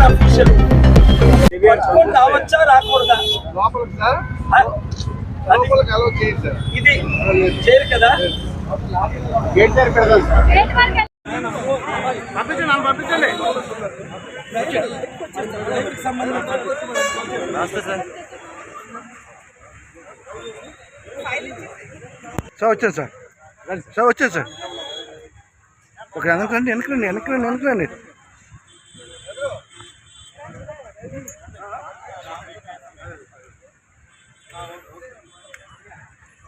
Sir official. కొట్టుకొని రావచ్చా రాకూడదా? ఇది చేయరు కదా? పంపించండి. సార్ వచ్చాను సార్. సార్ వచ్చాను సార్. ఒక వెనక్కి రండి వెనక్కి రండి వెనక్కి రండి వెనక్కి రండి.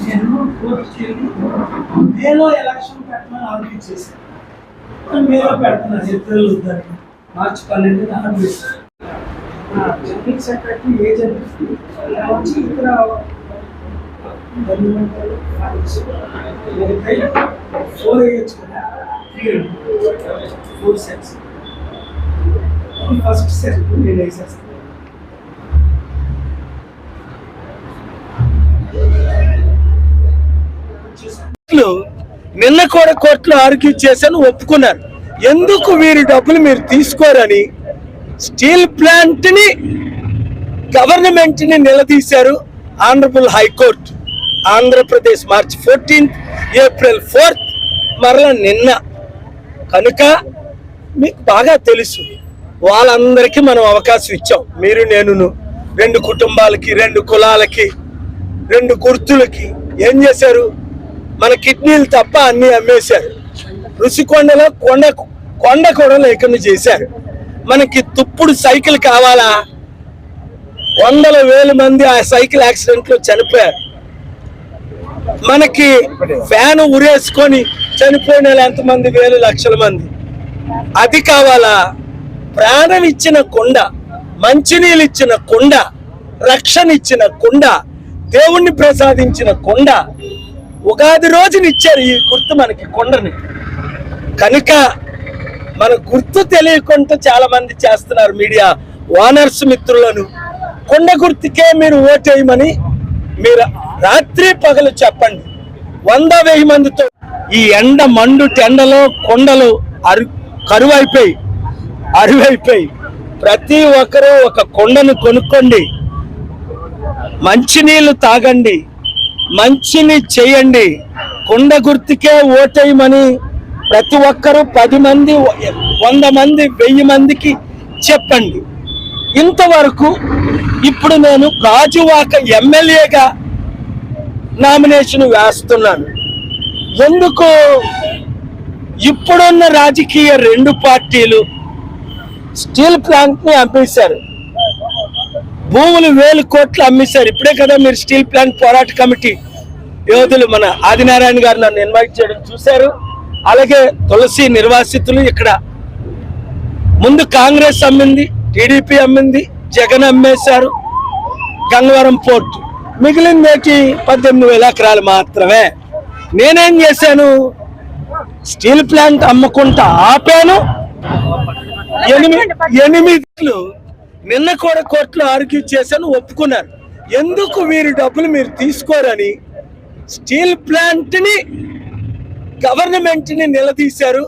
నేను మేలో ఎలక్షన్ పెట్టమని ఆర్గ్యూ చేశాను మీరు మేలో పెడుతున్నారు ఏప్రిల్ వద్దని మార్చి పన్నెండు ఆరంభిస్తారు జనరల్ సెక్రటరీ ఏజెంట్ వచ్చి ఇక్కడ ఫోర్ వేయచ్చు కదా ఫోర్ సెట్స్ ఫస్ట్ సెట్ నేను వేసేస్తాను నిన్న కూడా కోర్టులో ఆర్గ్యూ చేశాను ఒప్పుకున్నారు. ఎందుకు వీరి డబ్బులు మీరు తీసుకోరని స్టీల్ ప్లాంట్ని గవర్నమెంట్ని నిలదీశారు honourable high court. Andhra Pradesh March fourteenth April fourth మరలా నిన్న. కనుక మీకు బాగా తెలుసు వాళ్ళందరికీ మనం అవకాశం ఇచ్చాం. మీరు నేనును. రెండు కుటుంబాలకి రెండు కులాలకి రెండు గుర్తులకి ఏం చేశారు? మన కిడ్నీలు తప్ప అన్ని అమ్మేశారు. ఋషికొండలో కొండ కొండ కూడా లేకుండా చేశారు. మనకి తుప్పుడు సైకిల్ కావాలా? వందల వేల మంది ఆ సైకిల్ యాక్సిడెంట్లో చనిపోయారు. మనకి ఫ్యాన్ ఉరేసుకొని చనిపోయిన ఎంతమంది? వేలు లక్షల మంది. అది కావాలా? ప్రాణం ఇచ్చిన కొండ మంచినీళ్ళు ఇచ్చిన కొండ రక్షణ ఇచ్చిన కొండ దేవుణ్ణి ప్రసాదించిన కొండ ఉగాది రోజుని ఇచ్చారు ఈ గుర్తు మనకి కొండని. కనుక మన గుర్తు తెలియకుండా చాలా మంది చేస్తున్నారు మీడియా ఓనర్స్ మిత్రులను. కొండ గుర్తుకే మీరు ఓటేయమని మీరు రాత్రి పగలు చెప్పండి. వంద వెయ్యి మందితో ఈ ఎండ మండు టెండలో కొండలు అరు కరువైపోయి అరువైపోయి. ప్రతి ఒక్కరూ ఒక కొండను కొనుక్కోండి. మంచినీళ్ళు తాగండి. మంచిని చేయండి. కొండ గుర్తుకే ఓటేయమని ప్రతి ఒక్కరూ పది మంది వంద మంది వెయ్యి మందికి చెప్పండి. ఇంతవరకు ఇప్పుడు నేను గాజువాక ఎమ్మెల్యేగా నామినేషన్ వేస్తున్నాను. ఎందుకు? ఇప్పుడున్న రాజకీయ రెండు పార్టీలు స్టీల్ ప్లాంట్ని అమ్మేశారు. భూములు వేలు కోట్లు అమ్మేశారు. ఇప్పుడే కదా మీరు స్టీల్ ప్లాంట్ పోరాట కమిటీ యోధులు మన ఆదినారాయణ గారు నన్ను ఇన్వైట్ చేయడం చూశారు. అలాగే తులసి నిర్వాసితులు ఇక్కడ. ముందు కాంగ్రెస్ అమ్మింది టీడీపీ అమ్మింది జగన్ అమ్మేశారు. గంగవరం పోర్టు. మిగిలిందేటి పద్దెనిమిది వేల ఎకరాలు మాత్రమే. నేనేం చేశాను? స్టీల్ ప్లాంట్ అమ్ముకుంటా ఆపాను. ఎనిమిది ఎనిమిదిలు నిన్న కూడా కోర్టులో ఆర్గ్యూ చేశాను ఒప్పుకున్నారు. ఎందుకు వీరి డబ్బులు మీరు తీసుకోరని? స్టీల్ ప్లాంట్ని గవర్నమెంట్ని నిలదీశారు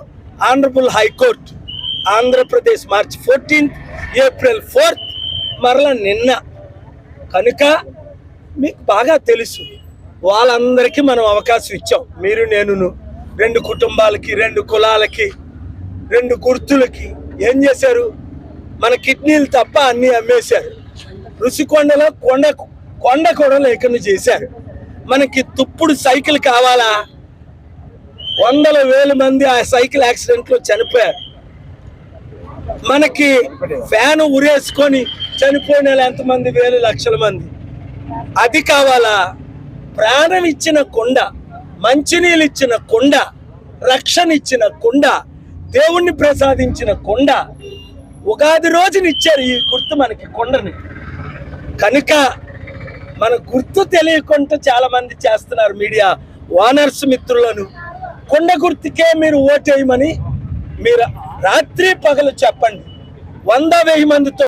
honourable high court. Andhra Pradesh March fourteenth April fourth మరలా నిన్న. కనుక మీకు బాగా తెలుసు వాళ్ళందరికీ మనం అవకాశం ఇచ్చాం. మీరు నేనును రెండు కుటుంబాలకి రెండు కులాలకి రెండు గుర్తులకి ఏం చేశారు? మన కిడ్నీలు తప్ప అన్ని అమ్మేశారు. ఋషికొండలో కొండ కొండ కూడా లేకుండా చేశారు. మనకి తుప్పుడు సైకిల్ కావాలా? వందల వేల మంది ఆ సైకిల్ యాక్సిడెంట్లో చనిపోయారు. మనకి ఫ్యాన్ ఉరేసుకొని చనిపోయిన ఎంతమంది? వేలు లక్షల మంది. అది కావాలా? ప్రాణం ఇచ్చిన కొండ మంచినీళ్ళు ఇచ్చిన కొండ రక్షణ ఇచ్చిన కొండ దేవుణ్ణి ప్రసాదించిన కొండ ఉగాది రోజున ఇచ్చారు ఈ గుర్తు మనకి కొండని. కనుక మన గుర్తు తెలియకుండా చాలా మంది చేస్తున్నారు మీడియా ఓనర్స్ మిత్రులను. కొండ గుర్తుకే మీరు ఓటేయమని మీరు రాత్రి పగలు చెప్పండి. వంద వెయ్యి మందితో